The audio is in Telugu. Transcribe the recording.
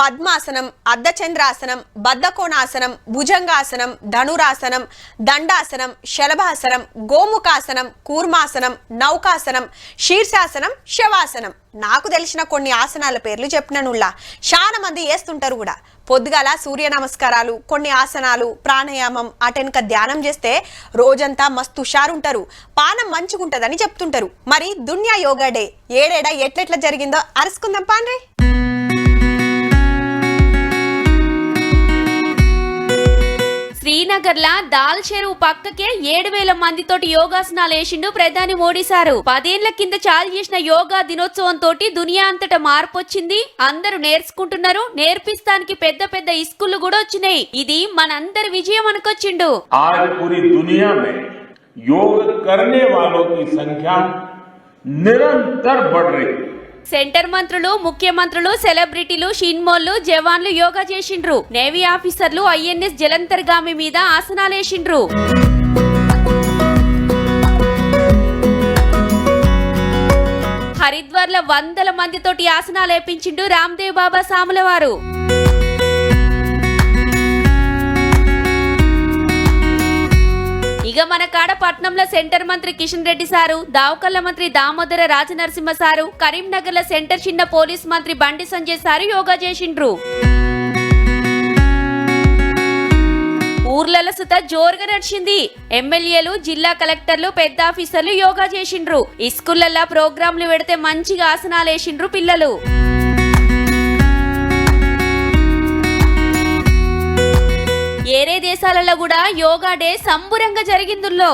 పద్మాసనం అర్ధచంద్రాసనం బద్ధకోణాసనం భుజంగాసనం ధనురాసనం దండాసనం శలభాసనం గోముఖాసనం కూర్మాసనం నౌకాసనం శీర్షాసనం శవాసనం. నాకు తెలిసిన కొన్ని ఆసనాల పేర్లు చెప్పిననుల్లా చాలా మంది వేస్తుంటారు కూడా. పొద్దుగాల సూర్య నమస్కారాలు కొన్ని ఆసనాలు ప్రాణాయామం అటెనక ధ్యానం చేస్తే రోజంతా మస్తు హుషారుంటారు. పానం మంచిగుంటదని చెప్తుంటారు. మరి దున్యా యోగా డే ఏడేడా ఎట్లెట్లా జరిగిందో అరుసుకుందాం పాన్రే. శ్రీనగర్ లా దాల్ చెరువు పక్కకే ఏడు వేల మందితోటి యోగాసనాలు వేసిండు ప్రధాని మోడీ సారు పదేళ్ల కింద చాలు చేసిన యోగా దినోత్సవం తోటి దునియా అంతటా మార్పు వచ్చింది అందరూ నేర్చుకుంటున్నారు నేర్పిస్తానికి పెద్ద పెద్ద ఇస్కూళ్ళు కూడా వచ్చినాయి ఇది మనందరి విజయం అనుకొచ్చిండు आज पूरी दुनिया में योग करने वालों की संख्या निरंतर बढ़ रही है సెంటర్ మంత్రులు ముఖ్యమంత్రులు సెలబ్రిటీలు షిన్మోళ్ళు జవాన్లు యోగా చేసిండ్రు. నేవీ ఆఫీసర్లు ఐఎన్ఎస్ జలంతర్గామి మీద ఆసనాలేసిండ్రు. హరిద్వార్ల వందల మందితోటి ఆసనాలు వేపించిండు రామ్దేవ్ బాబా సాముల ఇక మన కాడ పట్నంలో సెంటర్ మంత్రి కిషన్ రెడ్డి సారు దావకల్ల మంత్రి దామోదర రాజనరసింహ సారు కరీంనగర్లో సెంటర్ చిన్న పోలీస్ మంత్రి బండి సంజయ్ సారు యోగా చేసిండ్రు. ఊర్లలో సుత జోరుగా నడిచింది. ఎమ్మెల్యేలు జిల్లా కలెక్టర్లు పెద్ద ఆఫీసర్లు యోగా చేసిండ్రు. ఈ ప్రోగ్రాంలు పెడితే మంచిగా ఆసనాలు వేసిండ్రు పిల్లలు. ఏరే దేశాలలో కూడా యోగా డే సంబురంగా జరిగిందుల్లో.